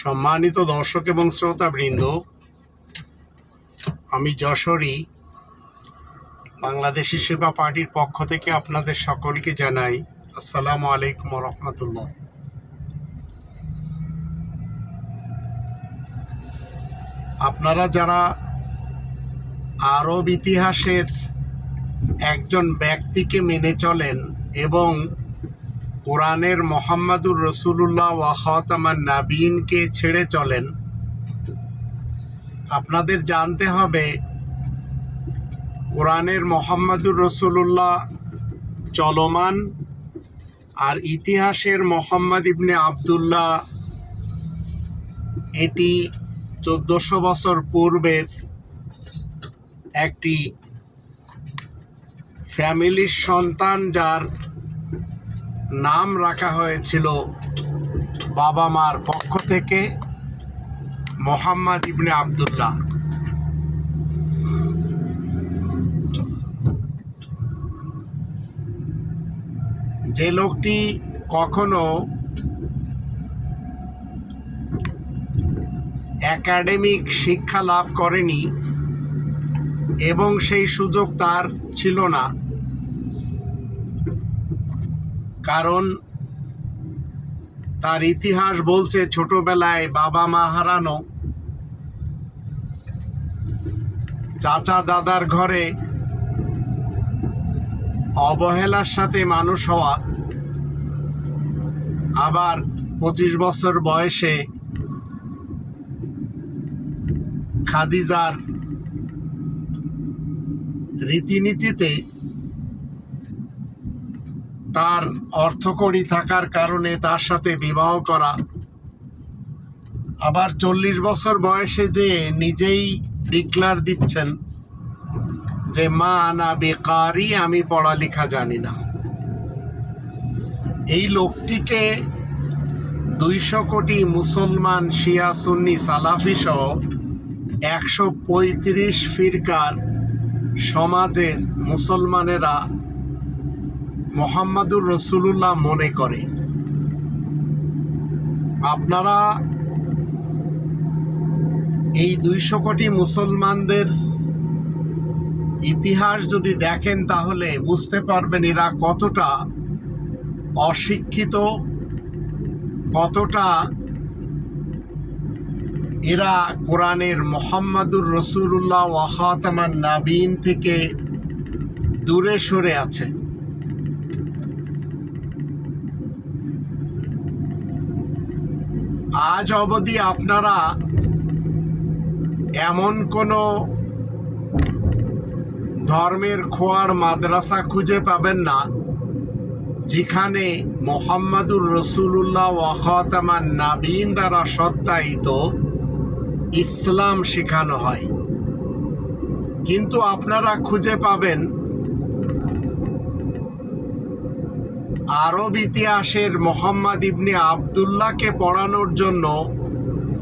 সম্মানিত দর্শক এবং শ্রোতাবৃন্দ, আমি যশোরী, বাংলাদেশি সেবা পার্টির পক্ষ থেকে আপনাদের সকলকে জানাই আসসালামু আলাইকুম রহমতুল্লাহ। আপনারা যারা আরব ইতিহাসের একজন ব্যক্তিকে মেনে চলেন এবং কোরআনের মোহাম্মদুর রসুল্লাহ ওয়াহতামান নাবিনকে ছেড়ে চলেন। আপনাদের জানতে হবে, কোরআনের মোহাম্মদুর রসুল্লাহ চলমান আর ইতিহাসের মোহাম্মদ ইবনে আবদুল্লাহ এটি চোদ্দশো বছর পূর্বের একটি ফ্যামিলির সন্তান যার নাম রাখা হয়েছিল বাবা মার পক্ষ থেকে মোহাম্মদ ইবনে আবদুল্লাহ। যে লোকটি কখনো একাডেমিক শিক্ষা লাভ করেনি এবং সেই সুযোগ তার ছিল না কারণ তার ইতিহাস বলছে ছোটবেলায় বাবা মা হারানো। চাচা দাদার ঘরে অবহেলার সাথে মানুষ হওয়া। আবার পঁচিশ বছর বয়সে খাদিজার রীতিনীতিতে তার অর্থকড়ি থাকার কারণে তার সাথে বিবাহ করা। আবার চল্লিশ বছর বয়সে যে নিজেই ডিক্লার দিচ্ছেন যে, মা না বেকারই আমি পড়ালেখা জানি না। এই লোকটিকে দুইশো কোটি মুসলমান শিয়া সুন্নি সালাফি সহ একশো পঁয়ত্রিশ ফিরকার সমাজের মুসলমানেরা মোহাম্মদুর রসুলুল্লাহ মনে করে। আপনারা এই দুইশো কোটি মুসলমানদের ইতিহাস যদি দেখেন তাহলে বুঝতে পারবেন এরা কতটা অশিক্ষিত, কতটা এরা কোরআনের মোহাম্মদুর রসুল্লাহ ওয়াহাতামান নাবিন থেকে দূরে সরে আছে। আজ অবধি আপনারা এমন কোনো ধর্মের খোয়ার মাদ্রাসা খুঁজে পাবেন না, যেখানে মোহাম্মদুর রসুল্লাহ ওয়াহতামান নাবিন দ্বারা সত্যায়িত ইসলাম শেখানো হয়। কিন্তু আপনারা খুঁজে পাবেন আরব ইতিহাসের মোহাম্মদ ইবনে আবদুল্লাহকে পড়ানোর জন্য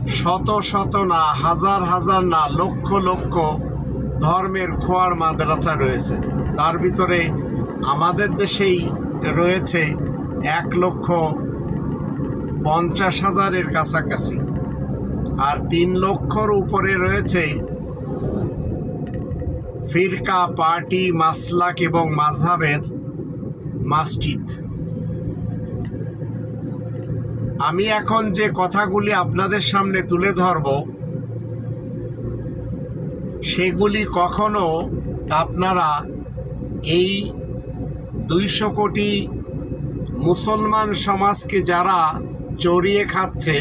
শত শত না, হাজার হাজার না, লক্ষ লক্ষ ধর্মের খোয়ার মাদ্রাসা রয়েছে। তার ভিতরে আমাদের দেশেই রয়েছে এক লক্ষ পঞ্চাশ হাজারের কাছাকাছি। আর তিন লক্ষর উপরে রয়েছে ফিরকা, পার্টি, মাসলাক এবং মাঝহাবের মসজিদ। আমি এখন যে কথাগুলি আপনাদের সামনে তুলে ধরব, সেগুলি কখনো আপনারা এই দুইশো কোটি মুসলমান সমাজকে যারা চড়িয়ে খাচ্ছে,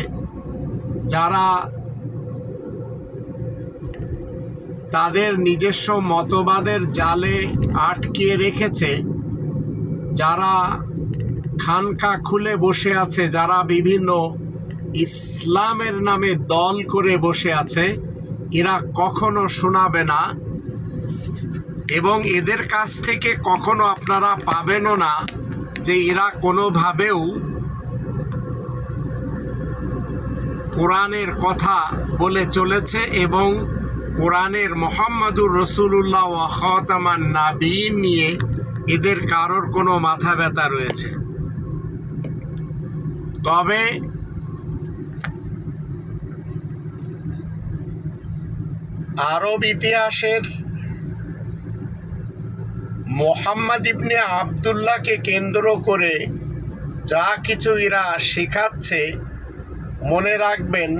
যারা তাদের নিজস্ব মতবাদের জালে আটকে রেখেছে, যারা খানকা খুলে বসে আছে যারা বিভিন্ন ইসলামের নামে দল করে বসে আছে, এরা কখনো শোনাবে না এবং এদের কাছ থেকে কখনো আপনারা পাবেনও না যে এরা কোনোভাবেও কোরআনের কথা বলে চলেছে এবং কোরআনের মোহাম্মদুর রসুল্লাহ নাবিন নিয়ে এদের কারোর কোনো মাথা ব্যথা রয়েছে। তবে আরব ইতিহাসের মোহাম্মদ ইবনে আবদুল্লাহকে কেন্দ্র করে যা কিছু এরা শেখাচ্ছে, মনে রাখবেন,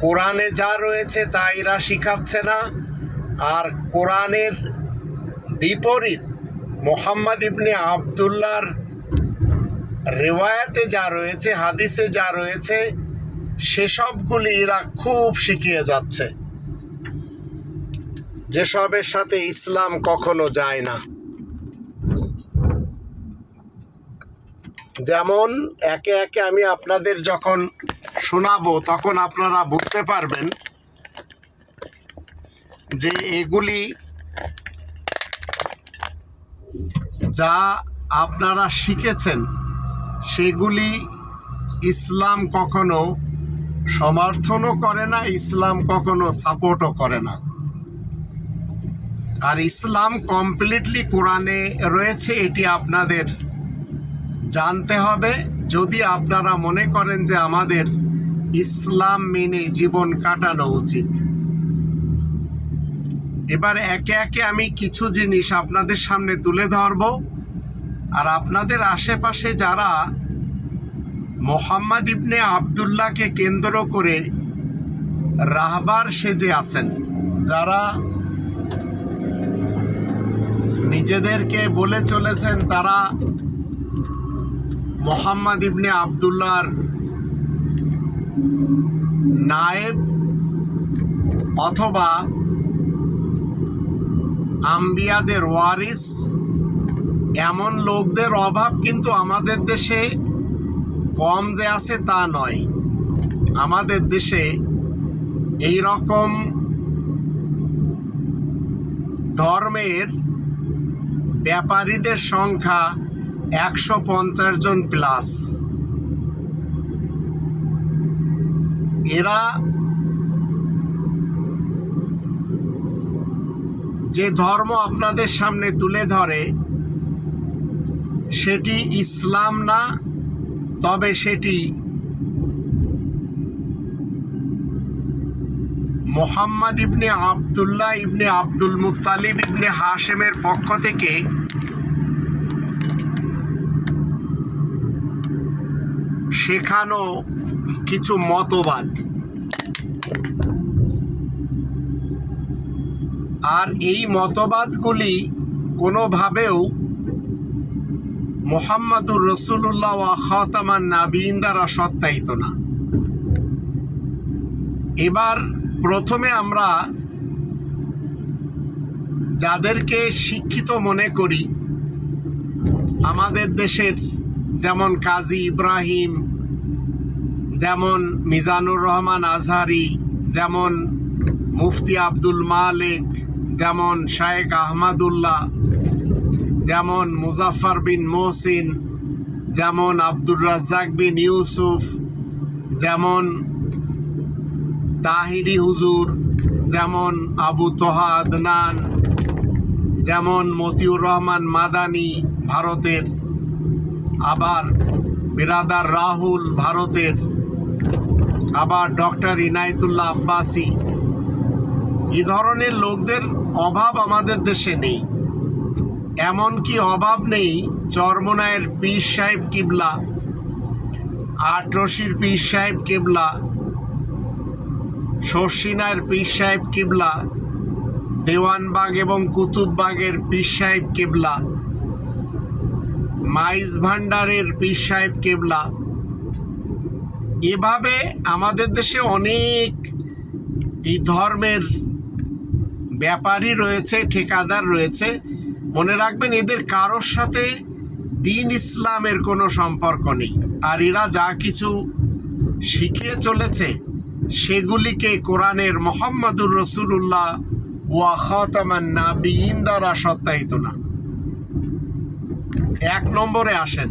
কোরআনে যা রয়েছে তা এরা শিখাচ্ছে না। আর কোরআনের বিপরীত মোহাম্মদ ইবনে আবদুল্লাহর রেওয়ায়াতে যা রয়েছে, হাদিসে যা রয়েছে, সেসবগুলি এরা খুব শিখিয়ে যাচ্ছে। যেসবের সাথে ইসলাম কখনো যায় না। যেমন, একে একে আমি আপনাদের যখন শোনাবো, তখন আপনারা বুঝতে পারবেন যে এগুলি যা আপনারা শিখেছেন সেগুলি ইসলাম কখনো সমর্থনও করে না, ইসলাম কখনো সাপোর্টও করে না। আর ইসলাম কমপ্লিটলি কোরআনে রয়েছে, এটি আপনাদের জানতে হবে। যদি আপনারা মনে করেন যে আমাদের ইসলাম মেনে জীবন কাটানো উচিত। এবার একে একে আমি কিছু জিনিস আপনাদের সামনে তুলে ধরব। আর আপনাদের আশেপাশে যারা মোহাম্মদ ইবনে আবদুল্লাহকে কেন্দ্র করে রাহবার সেজে আছেন, যারা নিজেদেরকে বলে চলেছেন তারা মোহাম্মদ ইবনে আবদুল্লাহর নায়েব অথবা আম্বিয়াদের ওয়ারিস এমন লোকদের অভাব কিন্তু আমাদের দেশে কম যে আছে তা নয়। আমাদের দেশে এই রকম ধর্মের ব্যাপারীদের সংখ্যা একশো পঞ্চাশ জন প্লাস এরা যে ধর্ম আপনাদের সামনে তুলে ধরে সেটি ইসলাম না, তবে সেটি মোহাম্মদ ইবনে আবদুল্লাহ ইবনে আব্দুল মুত্তালিব ইবনে হাশেমের পক্ষ থেকে শেখানো কিছু মতবাদ। আর এই মতবাদগুলি কোনোভাবেও মোহাম্মদুর রসুল্লাহ ওয়া খতামান নাবিন দ্বারা সত্যায়িত না। এবার প্রথমে আমরা যাদেরকে শিক্ষিত মনে করি, আমাদের দেশের যেমন কাজী ইব্রাহিম, যেমন মিজানুর রহমান আজহারি, যেমন মুফতি আব্দুল মালিক, যেমন শায়েক আহমদুল্লাহ যেমন মুজাফর বিন মোহসিন, যেমন আব্দুর রাজ্জাক বিন ইউসুফ, যেমন তাহিরি হুজুর, যেমন আবু তোহা আদনান, যেমন মতিউর রহমান মাদানি ভারতের, আবার বিরাদার রাহুল ভারতের, আবার ডক্টর ইনায়তুল্লাহ আব্বাসি। এ ধরনের লোকদের অভাব আমাদের দেশে নেই। এমনকি অভাব নেই, চরমনায়ের পীর সাহেব কিবলা আটরশির পীর সাহেব কিবলা, শর্ষিনার পীর সাহেব কিবলা, দেওয়ানবাগ এবং কুতুববাগের পীর সাহেব কেবলা, মাইজ ভান্ডারের পীর সাহেব কেবলা। এভাবে আমাদের দেশে অনেক এই ধর্মের ব্যাপারই রয়েছে, ঠিকাদার রয়েছে। মনে রাখবেন, এদের কারোর সাথে দিন ইসলামের কোনো সম্পর্ক নেই। আর এরা যা কিছু শিখিয়ে চলেছে, সেগুলিকে কোরআনের মোহাম্মদুর রসুল্লাহ ওয়া খাতামান নাবিয়িন দ্বারা সত্যায়িত না। এক নম্বরে আসেন,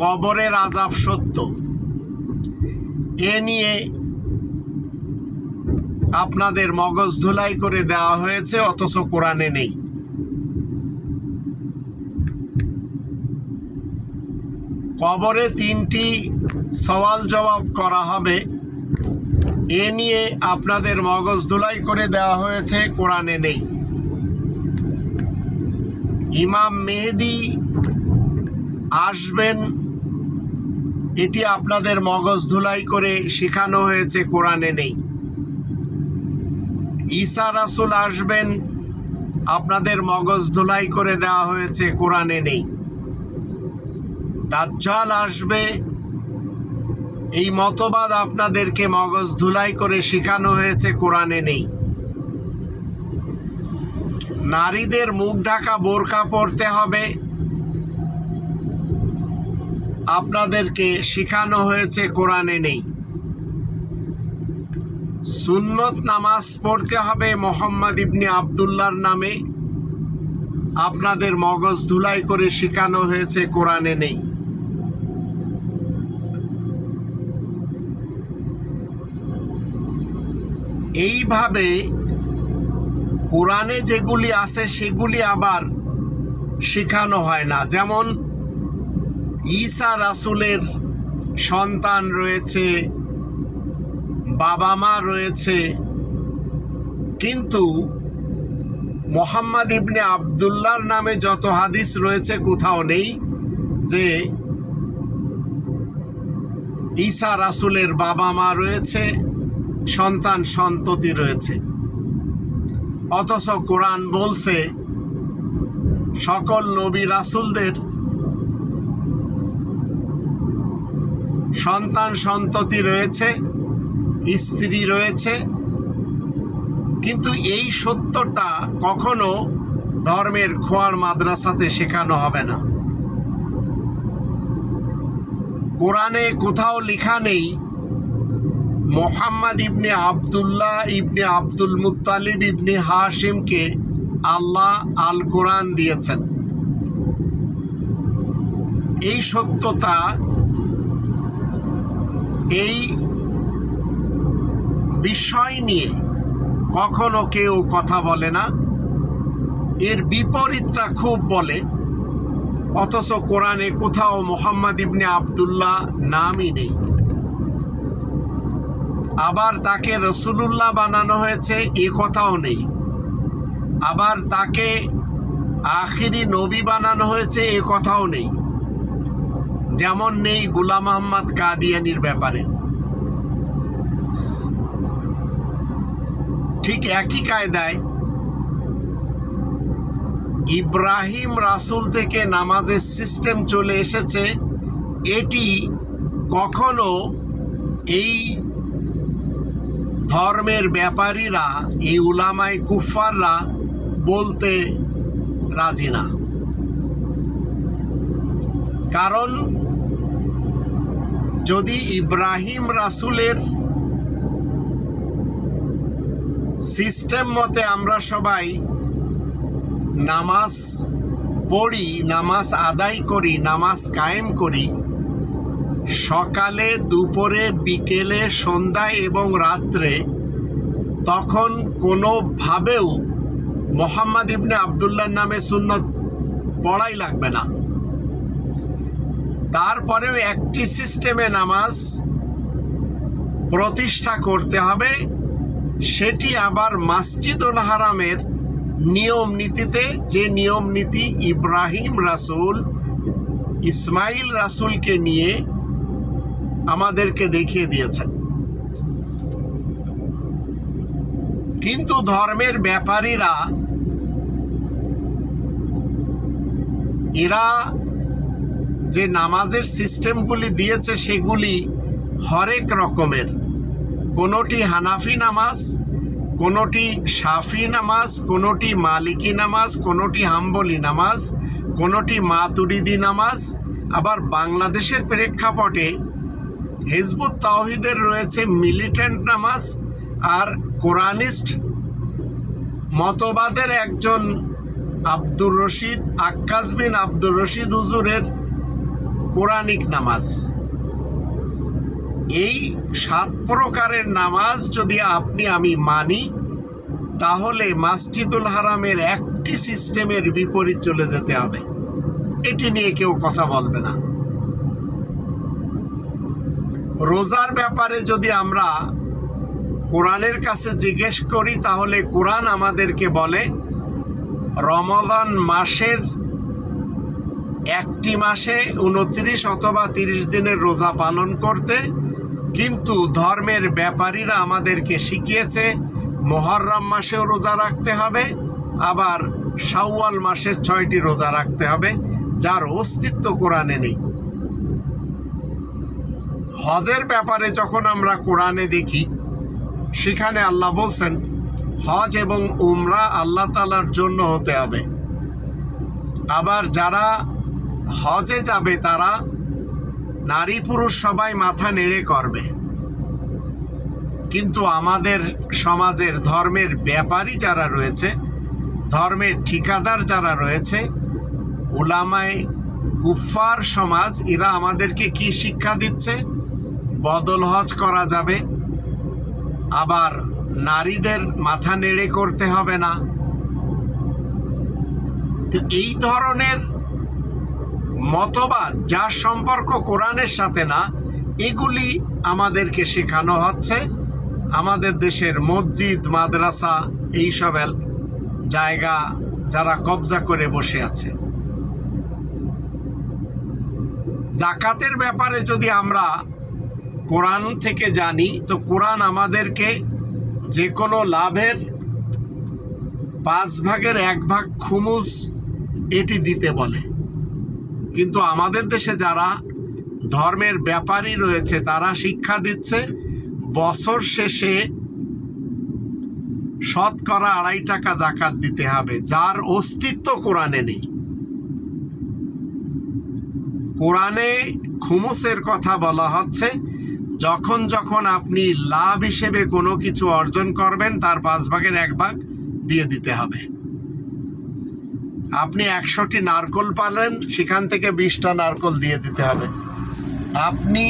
কবরের আজাব সত্য। এ নিয়ে আপনাদের মগজ ধুলাই করে দেওয়া হয়েছে, অথচ কোরআনে নেই। কবরে তিনটি সওয়াল জবাব করা হবে। এ নিয়ে আপনাদের মগজ ধুলাই করে দেওয়া হয়েছে, কোরআনে নেই। ইমাম মেহেদি আসবেন, এটি আপনাদের মগজ ধুলাই করে শেখানো হয়েছে, কোরআনে নেই। ঈসা রাসুল আসবেন, আপনাদের মগজ ধুলাই করে দেওয়া হয়েছে, কোরআনে নেই। দাজ্জাল আসবে, এই মতবাদ আপনাদেরকে মগজ ধুলাই করে শেখানো হয়েছে, কোরআনে নেই। নারীদের মুখ ঢাকা বোরকা পরতে হবে। আপনাদেরকে শেখানো হয়েছে, কোরআনে নেই। সুন্নত নামাজ পড়তে হবে মোহাম্মদ ইবনে আবদুল্লাহর নামে। আপনাদের মগজ ধুলাই করে শেখানো হয়েছে, কোরআনে নেই। এইভাবে কোরআনে যেগুলি আছে, সেগুলি আবার শেখানো হয় না। যেমন ঈসা রাসুলের সন্তান রয়েছে, বাবা মা রয়েছে, কিন্তু মোহাম্মদ ইবনে আবদুল্লাহর নামে যত হাদিস রয়েছে, কোথাও নেই যে ঈসা রাসুলের বাবা মা রয়েছে সন্তান সন্ততি রয়েছে। অথচ কোরআন বলছে, সকল নবী রাসুলদের সন্তান সন্ততি রয়েছে, স্ত্রী রয়েছে। কিন্তু এই সত্যটা কখনো ধর্মের খোয়ার মাদ্রাসাতে শেখানো হবে না। কোরআনে কোথাও লেখা নেই মোহাম্মদ ইবনে আবদুল্লাহ, ইবনে আব্দুল মুত্তালিব, ইবনে হাশিমকে আল্লাহ আল কোরআন দিয়েছেন। এই সত্যতা, এই বিষয় নিয়ে কখনো কেউ কথা বলে না। এর বিপরীতটা খুব বলে, অথচ কোরআনে কোথাও মোহাম্মদ ইবনে আবদুল্লাহ নামই নেই। আবার তাকে রসুলুল্লাহ বানানো হয়েছে, এ কথাও নেই। আবার তাকে আখিরি নবী বানানো হয়েছে, এ কথাও নেই। যেমন নেই গুলাম আহম্মদ কাদিয়ানির ব্যাপারে। ঠিক একই কায়দায় ইব্রাহিম রাসুল থেকে নামাজের সিস্টেম চলে এসেছে। এটি কখনো এই ধর্মের ব্যাপারীরা, এই উলামাই কুফাররা বলতে রাজি না। কারণ, যদি ইব্রাহিম রাসুলের সিস্টেম মতে আমরা সবাই নামাজ পড়ি, নামাজ আদায় করি, নামাজ কায়েম করি সকালে, দুপুরে, বিকেলে, সন্ধ্যায় এবং রাত্রে তখন কোনোভাবেও মোহাম্মদ ইবনে আবদুল্লার নামে সুন্নত পড়াই লাগবে না। তারপরেও একটি সিস্টেমে নামাজ প্রতিষ্ঠা করতে হবে, সেটি আবার মাসজিদুল হারামের নিয়ম নীতিতে, যে নিয়ম নীতি ইব্রাহিম রাসুল, ইসমাইল রাসুলকে নিয়ে আমাদেরকে দেখিয়ে দিয়েছেন। কিন্তু ধর্মের ব্যাপারীরা এরা যে নামাজের সিস্টেমগুলি দিয়েছে সেগুলি হরেক রকমের। কোনোটি হানাফি নামাজ, কোনোটি সাফি নামাজ, কোনোটি মালিকি নামাজ, কোনোটি হাম্বলি নামাজ, কোনোটি মাতুরিদি নামাজ, আবার বাংলাদেশের প্রেক্ষাপটে হিজবুত তাওহিদের রয়েছে মিলিটেন্ট নামাজ আর কোরআনিস্ট মতবাদের একজন আব্দুর রশিদ, আক্কাস বিন আব্দুর রশিদ হুজুরের কোরআনিক নামাজ। এই সাত প্রকারের নামাজ যদি আপনি আমি মানি, তাহলে মাসজিদুল হারামের একটি সিস্টেমের বিপরীত চলে যেতে হবে। এটি নিয়ে কেউ কথা বলবে না। রোজার ব্যাপারে যদি আমরা কোরআনের কাছে জিজ্ঞেস করি, তাহলে কোরআন আমাদেরকে বলে রমাদান মাসের একটি মাসে উনত্রিশ অথবা তিরিশ দিনের রোজা পালন করতে, কিন্তু ধর্মের ব্যাপারীরা আমাদেরকে শিখিয়েছে, মহরম মাসেও রোজা রাখতে হবে, আবার শাওয়াল মাসের ছয়টি রোজা রাখতে হবে, যার অস্তিত্ব কোরআনে নেই। হজের ব্যাপারে যখন আমরা কোরআনে দেখি, সেখানে আল্লাহ বলছেন, হজ এবং উমরা আল্লাহ তালার জন্য হতে হবে। আবার যারা হজে যাবে, তারা নারী পুরুষ সবাই মাথা নেড়ে করবে। কিন্তু আমাদের সমাজের ধর্মের ব্যাপারী যারা রয়েছে, ধর্মের ঠিকাদার যারা রয়েছে, উলামায় কুফার সমাজ, এরা আমাদেরকে কি শিক্ষা দিচ্ছে? বদল হজ করা যাবে। আবার নারীদের মাথা নেড়ে করতে হবে না। তো এই ধরনের মতবাদ যার সম্পর্ক কোরআনের সাথে না, এগুলি আমাদেরকে শেখানো হচ্ছে। আমাদের দেশের মসজিদ, মাদ্রাসা, এইসব জায়গা যারা কবজা করে বসে আছে। জাকাতের ব্যাপারে যদি আমরা কোরআন থেকে জানি, তো কোরআন আমাদেরকে যে কোনো লাভের পাঁচ ভাগের এক ভাগ খুমুস এটি দিতে বলে। কিন্তু আমাদের দেশে যারা ধর্মের ব্যাপারী রয়েছে, তারা শিক্ষা দিচ্ছে, বছর শেষে শতকরা আড়াই টাকা জাকাত দিতে হবে, যার অস্তিত্ব কোরআনে নেই। কোরআনে খুমুসের কথা বলা হচ্ছে যখন যখন আপনি লাভ হিসেবে কোনো কিছু অর্জন করবেন, তার পাঁচ ভাগের এক ভাগ দিয়ে দিতে হবে। আপনি একশোটি নারকল পালেন, সেখান থেকে বিশটা নারকল দিয়ে দিতে হবে। আপনি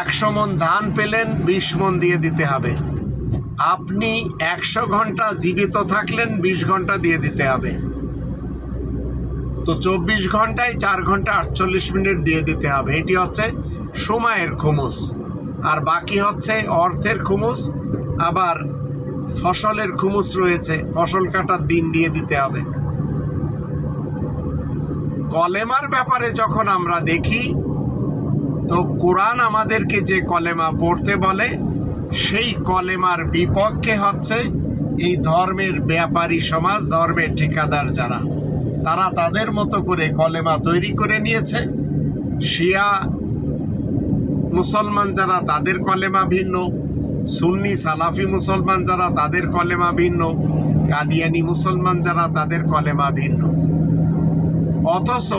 একশো মন ধান পেলেন, বিশ মন দিয়ে দিতে হবে। আপনি একশো ঘণ্টা জীবিত থাকলেন, বিশ ঘণ্টা দিয়ে দিতে হবে। তো চব্বিশ ঘন্টায় চার ঘণ্টা আটচল্লিশ মিনিট দিয়ে দিতে হবে। এটি হচ্ছে সময়ের খুমুস। আর বাকি হচ্ছে অর্থের খুমুস, আবার ফসলের খুমুস রয়েছে। ফসল কাটার দিন দিয়ে দিতে হবে। কলেমার ব্যাপারে যখন আমরা দেখি, তো কোরআন আমাদেরকে যে কলেমা পড়তে বলে, সেই কলেমার বিপক্ষে হচ্ছে এই ধর্মের ব্যাপারী সমাজ, ধর্মের ঠিকাদার যারা। তারা তাদের মতো করে কলেমা তৈরি করে নিয়েছে। শিয়া মুসলমান যারা তাদের কলেমা ভিন্ন, সুন্নি, সালাফি মুসলমান যারা তাদের কলেমা ভিন্ন, কাদিয়ানি মুসলমান যারা তাদের কলেমা ভিন্ন। অথচ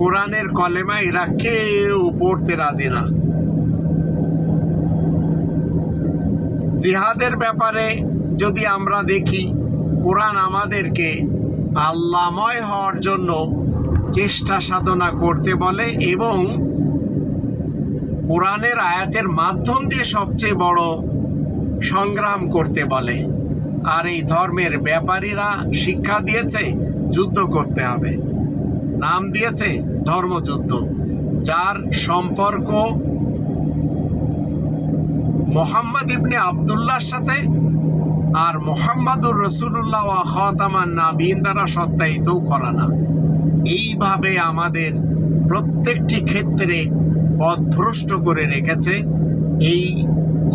কোরআনের কলেমা এরা কেউ পড়তে রাজি না। জিহাদের ব্যাপারে যদি আমরা দেখি, কোরআন আমাদেরকে আল্লাময় হওয়ার জন্য চেষ্টা সাধনা করতে বলে এবং কোরআনের আয়াতের মাধ্যম দিয়ে সবচেয়ে বড় সংগ্রাম করতে বলে। আর এই ধর্মের ব্যাপারীরা শিক্ষা দিয়েছে, যুদ্ধ করতে হবে। নাম দিয়েছে ধর্মযুদ্ধ, যার সম্পর্ক মোহাম্মদ ইবনে আবদুল্লাহর সাথে আর মোহাম্মদুর রসুল্লাহ খতামান নাবিন দ্বারা সত্যায়িতও করা না। এইভাবে আমাদের প্রত্যেকটি ক্ষেত্রে পথভ্রষ্ট করে রেখেছে এই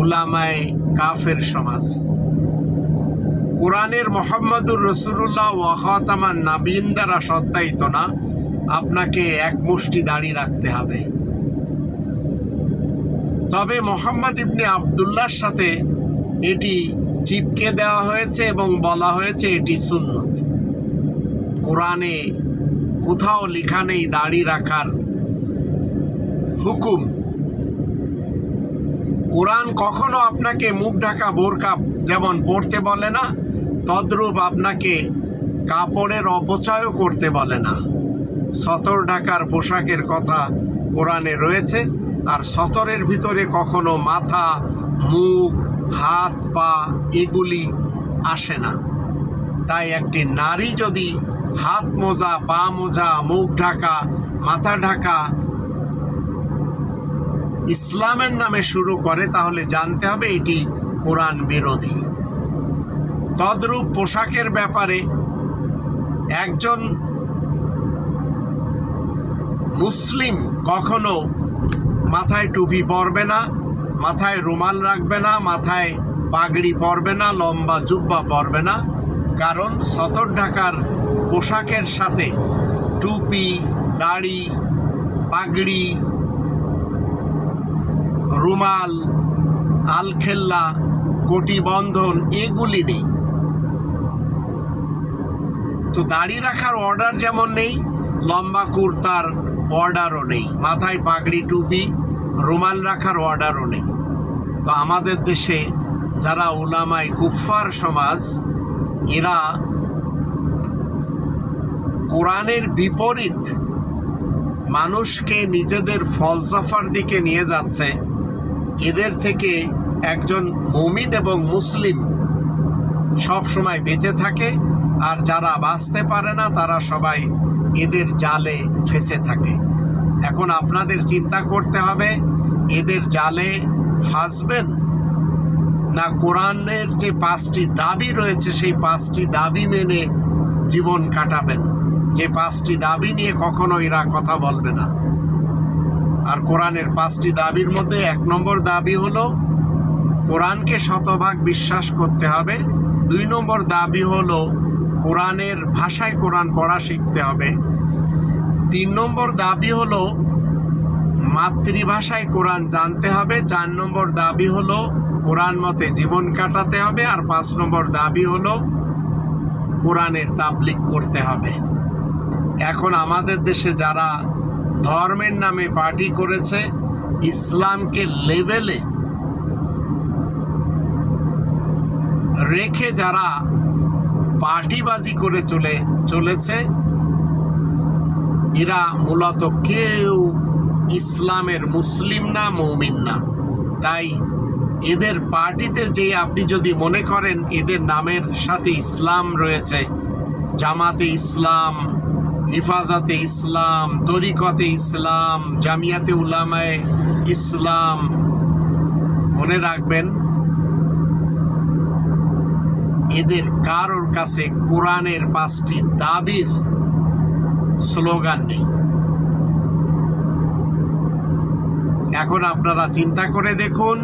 উলামায় কাফের সমাজ। কোরআনের মোহাম্মদুর রসুল্লাহ ওয়াহতামান নাবিন দ্বারা সত্যায়িত না, আপনাকে এক মুষ্টি দাড়ি রাখতে হবে। তবে মোহাম্মদ ইবনে আবদুল্লার সাথে এটি চিপকে দেওয়া হয়েছে এবং বলা হয়েছে এটি সুন্নত। কোরআনে কোথাও লেখা নেই দাড়ি রাখার হুকুম। কোরআন কখনো আপনাকে মুখ ঢাকা বোরকা যেমন পড়তে বলে না, তদ্রূপ আপনাকে কাপড়ের অপচয়ও করতে বলে না। সতর ঢাকার পোশাকের কথা কোরআনে রয়েছে, আর সতরের ভিতরে কখনো মাথা, মুখ, হাত, পা এগুলি আসে না। তাই একটি নারী যদি হাত মোজা, পা মোজা, মুখ ঢাকা, মাথা ঢাকা ইসলামের নামে শুরু করে, তাহলে জানতে হবে এটি কোরআন বিরোধী। তদ্রূপ পোশাকের ব্যাপারে একজন মুসলিম কখনো মাথায় টুপি পরবে না, মাথায় রুমাল রাখবে না, মাথায় পাগড়ি পরবে না, লম্বা জুব্বা পরবে না। কারণ সতর ঢাকার পোশাকের সাথে টুপি, দাড়ি, পাগড়ি রুমাল, আলখেল্লা কোটি বন্ধন এগুলি নেই। তো দাড়ি রাখার অর্ডার যেমন নেই, লম্বা কুর্তার অর্ডারও নেই। মাথায় পাগড়ি, টুপি, রুমাল রাখার অর্ডারও নেই। তো আমাদের দেশে যারা ওলামাই কুফফার সমাজ, এরা কোরআনের বিপরীত মানুষকে নিজেদের ফলসাফার দিকে নিয়ে যাচ্ছে। এদের থেকে একজন মুমিন এবং মুসলিম সব সময় বেঁচে থাকে, আর যারা বাঁচতে পারে না, তারা সবাই এদের জালে ফেসে থাকে। এখন আপনাদের চিন্তা করতে হবে, এদের জালে ফাঁসবেন? না কোরআনের যে পাঁচটি দাবি রয়েছে, সেই পাঁচটি দাবি মেনে জীবন কাটাবেন? যে পাঁচটি দাবি নিয়ে কখনো এরা কথা বলবে না। আর কোরআনের পাঁচটি দাবির মধ্যে এক নম্বর দাবি হলো, কোরআনকে শতভাগ বিশ্বাস করতে হবে। দুই নম্বর দাবি হলো, কোরআনের ভাষায় কোরআন পড়া শিখতে হবে। তিন নম্বর দাবি হলো, মাতৃভাষায় কোরআন জানতে হবে। চার নম্বর দাবি হলো, কোরআন মতে জীবন কাটাতে হবে। আর পাঁচ নম্বর দাবি হলো, কোরআনের তাবলিক করতে হবে। এখন আমাদের দেশে যারা ধর্মের নামে পার্টি করেছে, ইসলামকে লেভেলে রেখে যারা পার্টিবাজি করে চলে, চলেছে, এরা মূলত কেউ ইসলামের মুসলিম না, মৌমিন না। তাই এদের পার্টিতে যে আপনি যদি মনে করেন, এদের নামের সাথে ইসলাম রয়েছে, জামাতে ইসলাম হিফাজতে ইসলাম, তরিকতে ইসলাম, জামিয়াতে উলামায়ে ইসলাম। মনে রাখবেন, এদের কারোর কাছে কোরআনের পাঁচটি দাবির স্লোগান নেই। এখন আপনারা চিন্তা করে দেখুন,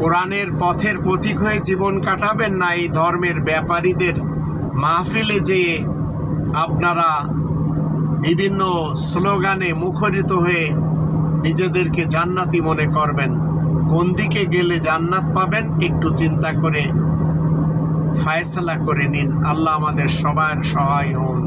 কোরআনের পথের পথিক হয়ে জীবন কাটাবেন না, এই ধর্মের ব্যাপারীদের মাহফিলে যেয়ে আপনারা বিভিন্ন স্লোগানে মুখরিত হয়ে নিজেদেরকে জান্নাতি মনে করবেন। কোন দিকে গেলে জান্নাত পাবেন, একটু চিন্তা করে ফায়সলা করে নিন। আল্লাহ আমাদের সবার সহায় হন।